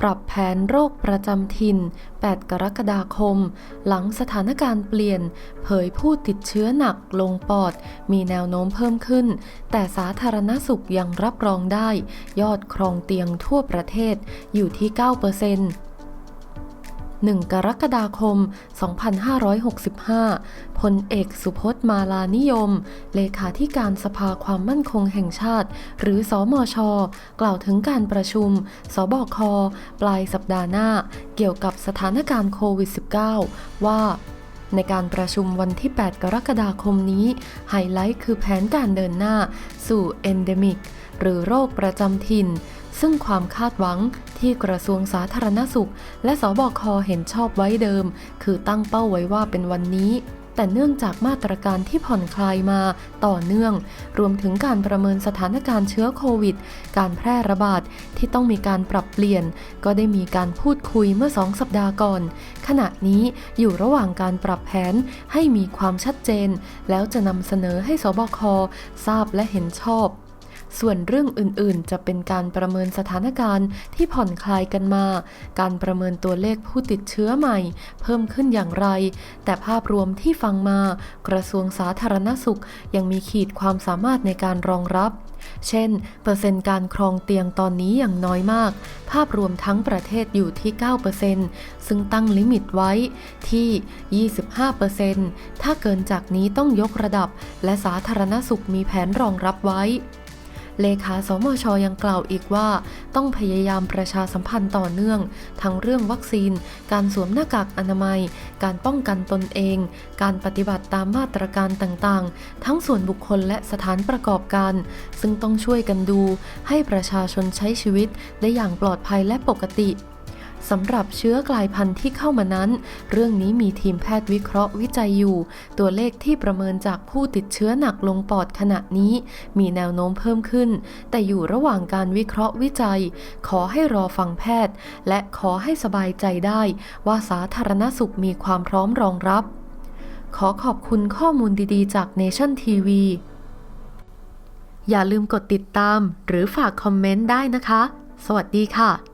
ปรับแผนโรคประจำถิ่น 8 กรกฎาคม หลังสถานการณ์เปลี่ยน เผยผู้ติดเชื้อหนักลงปอด มีแนวโน้มเพิ่มขึ้น แต่สาธารณสุขยังรับรองได้ ยอดครองเตียงทั่วประเทศอยู่ที่ 9% 1 กรกฎาคม 2565 พลเอกสุพจน์มาลานิยม เลขาธิการสภาความมั่นคงแห่งชาติ หรือสอมอชกล่าวถึงการประชุม สบค ปลายสัปดาห์หน้า เกี่ยวกับสถานการณ์โควิด -19 ว่าในการประชุมวันที่ 8 กรกฎาคมนี้ ไฮไลท์คือแผนการเดินหน้าสู่ Endemic หรือโรคประจำถิ่น ซึ่งความคาดหวังที่กระทรวงสาธารณสุข และสบคเห็นชอบไว้เดิม คือตั้งเป้าไว้ว่าเป็นวันนี้ แต่เนื่องจากมาตรการที่ผ่อนคลายมาต่อเนื่อง รวมถึงการประเมินสถานการณ์เชื้อโควิด การแพร่ระบาดที่ต้องมีการปรับเปลี่ยน ก็ได้มีการพูดคุยเมื่อสองสัปดาห์ก่อน ขณะนี้อยู่ระหว่างการปรับแผนให้มีความชัดเจน แล้วจะนำเสนอให้สบคทราบและเห็นชอบ ส่วนเรื่องอื่นๆ จะเป็นการประเมินสถานการณ์ที่ผ่อนคลายกันมา การประเมินตัวเลขผู้ติดเชื้อใหม่ เพิ่มขึ้นอย่างไร แต่ภาพรวมที่ฟังมา กระทรวงสาธารณสุขยังมีขีดความสามารถในการรองรับ เช่น เปอร์เซ็นต์การครองเตียงตอนนี้อย่างน้อยมาก ภาพรวมทั้งประเทศอยู่ที่ 9%ซึ่งตั้งลิมิตไว้ที่ 25%ถ้าเกินจากนี้ต้องยกระดับ และสาธารณสุขมีแผนรองรับไว้ เลขาสมชยังกล่าวอีกว่า ต้องพยายามประชาสัมพันธ์ต่อเนื่อง ทั้งเรื่องวัคซีน การสวมหน้ากากอนามัย การป้องกันตนเอง การปฏิบัติตามมาตรการต่างๆ ทั้งส่วนบุคคลและสถานประกอบการ ซึ่งต้องช่วยกันดู ให้ประชาชนใช้ชีวิตได้อย่างปลอดภัยและปกติ สำหรับเชื้อกลายพันธุ์ที่เข้ามานั้น เรื่องนี้มีทีมแพทย์วิเคราะห์วิจัยอยู่ ตัวเลขที่ประเมินจากผู้ติดเชื้อหนักลงปอดขณะนี้ มีแนวโน้มเพิ่มขึ้น แต่อยู่ระหว่างการวิเคราะห์วิจัย ขอให้รอฟังแพทย์ และขอให้สบายใจได้ว่าสาธารณสุขมีความพร้อมรองรับ ขอขอบคุณข้อมูลดีๆ จาก Nation TV อย่าลืมกดติดตาม หรือฝากคอมเมนต์ได้นะคะ สวัสดีค่ะ